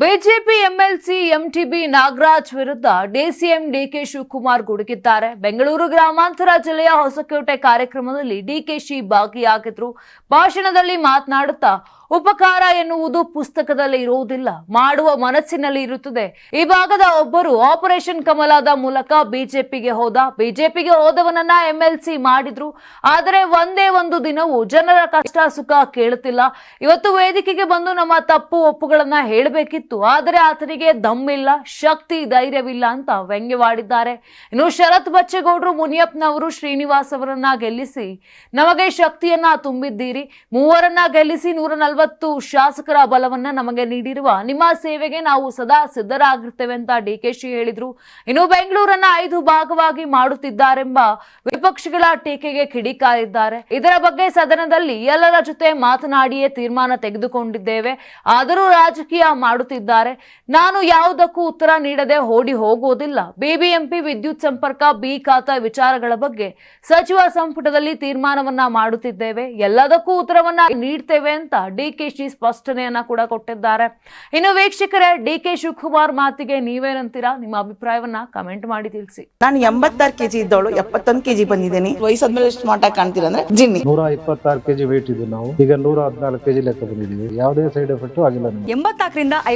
BJP MLC MTB Nagaraj ವಿರುದ್ಧ DCM DK Shivakumar ಗುಡುಗಿದ್ದಾರೆ. ಬೆಂಗಳೂರು ಗ್ರಾಮಾಂತರ ಜಿಲ್ಲೆಯ ಹೊಸಕೋಟೆ ಕಾರ್ಯಕ್ರಮದಲ್ಲಿ ಡಿಕೆಶಿ ಭಾಗಿಯಾಗಿದ್ರು. ಭಾಷಣದಲ್ಲಿ ಮಾತನಾಡುತ್ತಾ, ಉಪಕಾರ ಎನ್ನುವುದು ಪುಸ್ತಕದಲ್ಲಿ ಇರುವುದಿಲ್ಲ, ಮಾಡುವ ಮನಸ್ಸಿನಲ್ಲಿ ಇರುತ್ತದೆ. ಈ ಭಾಗದ ಒಬ್ಬರು ಆಪರೇಷನ್ ಕಮಲದ ಮೂಲಕ ಬಿಜೆಪಿಗೆ ಹೋದ. ಬಿಜೆಪಿಗೆ ಹೋದವನನ್ನ ಎಂಎಲ್ಸಿ ಮಾಡಿದ್ರು. ಆದರೆ ಒಂದೇ ಒಂದು ದಿನವೂ ಜನರ ಕಷ್ಟ ಸುಖ ಕೇಳುತ್ತಿಲ್ಲ. ಇವತ್ತು ವೇದಿಕೆಗೆ ಬಂದು ನಮ್ಮ ತಪ್ಪು ಒಪ್ಪುಗಳನ್ನ ಹೇಳಬೇಕಿತ್ತು. ಆದರೆ ಆತನಿಗೆ ದಮ್ಮಿಲ್ಲ, ಶಕ್ತಿ, ಧೈರ್ಯವಿಲ್ಲ ಅಂತ ವ್ಯಂಗ್ಯವಾಡಿದ್ದಾರೆ. ಇನ್ನು ಶರತ್ ಬಚ್ಚೇಗೌಡರು ಮುನಿಯಪ್ಪನವರು ಶ್ರೀನಿವಾಸ್ ಅವರನ್ನ ಗೆಲ್ಲಿಸಿ, ನಮಗೆ ಶಕ್ತಿಯನ್ನ ತುಂಬಿದ್ದೀರಿ. ಮೂವರನ್ನ ಗೆಲ್ಲಿಸಿ ನೂರ ನಲವತ್ತು ಶಾಸಕರ ಬಲವನ್ನ ನಮಗೆ ನೀಡಿರುವ ನಿಮ್ಮ ಸೇವೆಗೆ ನಾವು ಸದಾ ಸಿದ್ಧರಾಗಿರ್ತೇವೆ ಅಂತ ಡಿ ಕೆ ಶಿ ಹೇಳಿದ್ರು. ಇನ್ನು ಬೆಂಗಳೂರನ್ನ ಐದು ಭಾಗವಾಗಿ ಮಾಡುತ್ತಿದ್ದಾರೆಂಬ ವಿಪಕ್ಷಗಳ ಟೀಕೆಗೆ ಕಿಡಿಕಾರಿದ್ದಾರೆ. ಇದರ ಬಗ್ಗೆ ಸದನದಲ್ಲಿ ಎಲ್ಲರ ಜೊತೆ ಮಾತನಾಡಿಯೇ ತೀರ್ಮಾನ ತೆಗೆದುಕೊಂಡಿದ್ದೇವೆ. ಆದರೂ ರಾಜಕೀಯ ಮಾಡುತ್ತಿದ್ದಾರೆ ನಾನು ಯಾವುದಕ್ಕೂ ಉತ್ತರ ನೀಡದೆ ಓಡಿ ಹೋಗುವುದಿಲ್ಲ. ಬಿಬಿಎಂಪಿ ವಿದ್ಯುತ್ ಸಂಪರ್ಕ ಬಿ ಖಾತಾ ವಿಚಾರಗಳ ಬಗ್ಗೆ ಸಚಿವ ಸಂಪುಟದಲ್ಲಿ ತೀರ್ಮಾನವನ್ನ ಮಾಡುತ್ತಿದ್ದೇವೆ. ಎಲ್ಲದಕ್ಕೂ ಉತ್ತರವನ್ನ ನೀಡ್ತೇವೆ ಅಂತ ಡಿಕೆಶಿ ಸ್ಪಷ್ಟನೆಯನ್ನ ಕೂಡ ಕೊಟ್ಟಿದ್ದಾರೆ. ಇನ್ನು ವೀಕ್ಷಕರೇ ಡಿಕೆ ಶಿವಕುಮಾರ್ ಮಾತಿಗೆ ನೀವೇನಂತೀರಾ? ನಿಮ್ಮ ಅಭಿಪ್ರಾಯವನ್ನ ಕಮೆಂಟ್ ಮಾಡಿ ತಿಳಿಸಿ. ನಾನು ಎಂಬತ್ತಾರು ಕೆಜಿ ಇದ್ದವಳು ಎಪ್ಪತ್ತೊಂದು ಕೆಜಿ ಬಂದಿದ್ದೀನಿ. ವಯಸ್ಸಾದ್ಮೇಲೆ ಸ್ಮಾರ್ಟ್ ಆಗಿ ಕಾಣ್ತೀರಾ ಅಂದ್ರೆ ಜಿನ್ನಿ. ನೂರ ಇಪ್ಪತ್ತಾರು ಕೆಜಿ ವೇಟ್ ಇದೆ ನಾವು. ಈಗ ನೂರ ಹದಿನಾಲ್ಕು ಕೆಜಿ ಲೆಕ್ಕ ಬಂದಿದ್ದೀವಿ. ಯಾವುದೇ ಸೈಡ್ ಎಫೆಕ್ಟ್ ಆಗಿಲ್ಲ ಎಂಬತ್ನಾಲ್ಕರಿಂದ